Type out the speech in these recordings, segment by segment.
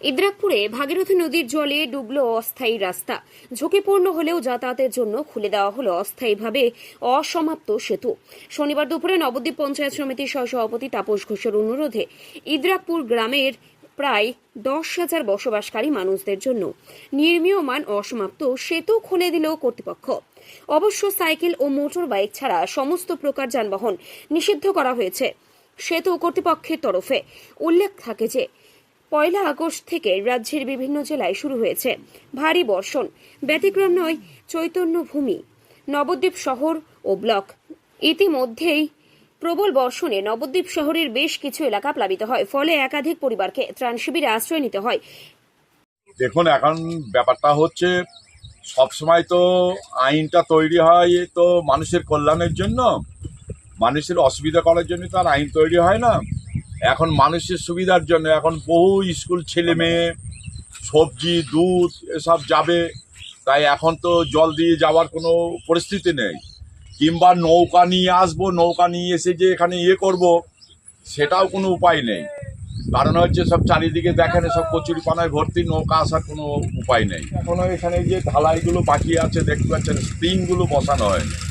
ইদ্রাকপুরে ভাগীরথী নদীর জলে ডুবলো অস্থায়ী রাস্তা। ঝুঁকিপূর্ণ হলেও যাতায়াতের জন্য খুলে দেওয়া হলো অস্থায়ীভাবে অসমাপ্ত সেতু। শনিবার দুপুরে নবদ্বীপ পঞ্চায়েত সমিতির সহসভাপতি তাপস ঘোষের অনুরোধে ইদ্রাকপুর গ্রামের প্রায় দশ হাজার বসবাসকারী মানুষদের জন্য নির্মীয়মান অসমাপ্ত সেতু খুলে দিল কর্তৃপক্ষ। অবশ্য সাইকেল ও মোটর বাইক ছাড়া সমস্ত প্রকার যানবাহন নিষিদ্ধ করা হয়েছে। সেতু কর্তৃপক্ষের তরফে উল্লেখ থাকে যে পয়লা আগস্ট থেকে রাজ্যের বিভিন্ন জেলায় শুরু হয়েছে ভারী বর্ষণ। ব্যতিক্রম নয় চৈতন্যভূমি নবদ্বীপ শহর ও ব্লক। ইতিমধ্যেই প্রবল বর্ষণে নবদ্বীপ শহরের বেশ কিছু এলাকা প্লাবিত হয়, ফলে একাধিক পরিবারকে ত্রাণ শিবিরে আশ্রয় নিতে হয়। দেখুন, এখন ব্যাপারটা হচ্ছে, সবসময় তো আইনটা তৈরি হয় তো মানুষের কল্যাণের জন্য, মানুষের অসুবিধা করার জন্য তো আর আইন তৈরি হয় না। এখন মানুষের সুবিধার জন্য এখন বহু স্কুল ছেলে মেয়ে, সবজি, দুধ এসব যাবে। তাই এখন তো জল দিয়ে যাওয়ার কোনো পরিস্থিতি নেই। কিংবা নৌকা নিয়ে আসব, নৌকা নিয়ে এসে যে এখানে ইয়ে করব, সেটাও কোনো উপায় নেই। কারণ হচ্ছে সব চারিদিকে দেখেন, সব কচুরি পানায় ভর্তি, নৌকা আসার কোনো উপায় নেই। এখনও এখানে যে ঢালাইগুলো বাকি আছে, দেখতে পাচ্ছেন, স্প্রিংগুলো বসানো হয়নি।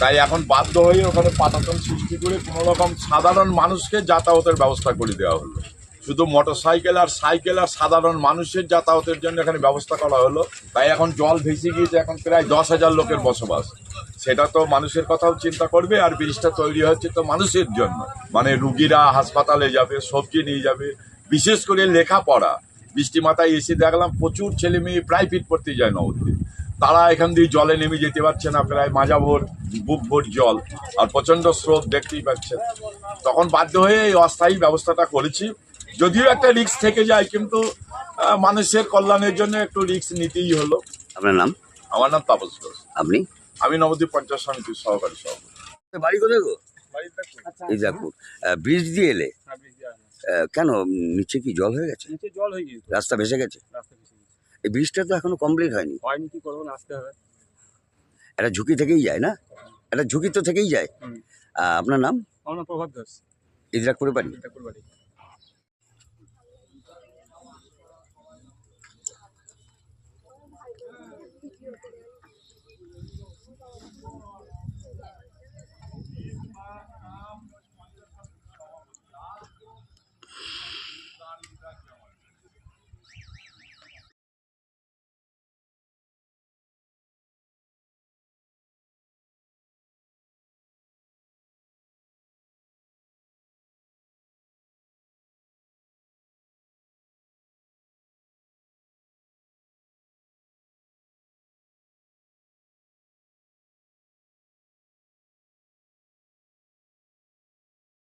তাই এখন বাধ্য হয়ে ওখানে পাটাতন সৃষ্টি করে কোনো রকম সাধারণ মানুষকে যাতায়াতের ব্যবস্থা করে দেওয়া হলো। শুধু মোটর সাইকেল আর সাইকেল আর সাধারণ মানুষের যাতায়াতের জন্য এখানে ব্যবস্থা করা হলো। তাই এখন জল ভেসে গিয়েছে, এখন প্রায় দশ হাজার লোকের বসবাস। সেটা তো মানুষের কথাও চিন্তা করবে আর ব্রিজটা তৈরি হচ্ছে তো মানুষের জন্য। মানে রুগীরা হাসপাতালে যাবে, সবজি নিয়ে যাবে, বিশেষ করে লেখাপড়া। বৃষ্টি মাথায় এসে দেখলাম প্রচুর ছেলে মেয়ে প্রাইভেট পড়তে যায় নবদ্বীপ। তারা এখান দিয়ে জলে নেমে যেতে পারছে না প্রায় মাজা ভোর বুক ভোর জল আর প্রচণ্ড স্রোত দেখতেই পাচ্ছেন। তখন বাধ্য হয়ে এই অস্থায়ী ব্যবস্থাটা করেছি। যদিও একটা রিক্স থেকে যায় কিন্তু মানুষের কল্যাণের জন্য একটু রিস্ক নিতেই হলো। আপনার নাম? আমার নাম তাপস ঘোষ। আপনি? আমি নবদ্বীপ পঞ্চায়েত সমিতির সহকারী সভাপতি। বাড়ি কোথায় গো? এই ব্রিজ দিয়ে এলে কেন উম, নিচে কি জল হয়ে গেছে? নিচে জল হয়ে গেছে রাস্তা ভেসে গেছে? এই ব্রিজটা তো এখনও কমপ্লিট হয়নি। হয়নি কি করব আসতে হবে। একটা ঝুঁকি থেকেই যায় না? একটা ঝুঁকি তো থেকেই যায়। আপনার নাম? আমার নাম প্রভাত দাস ইজরাকপুরে বাড়ি। বাড়ি।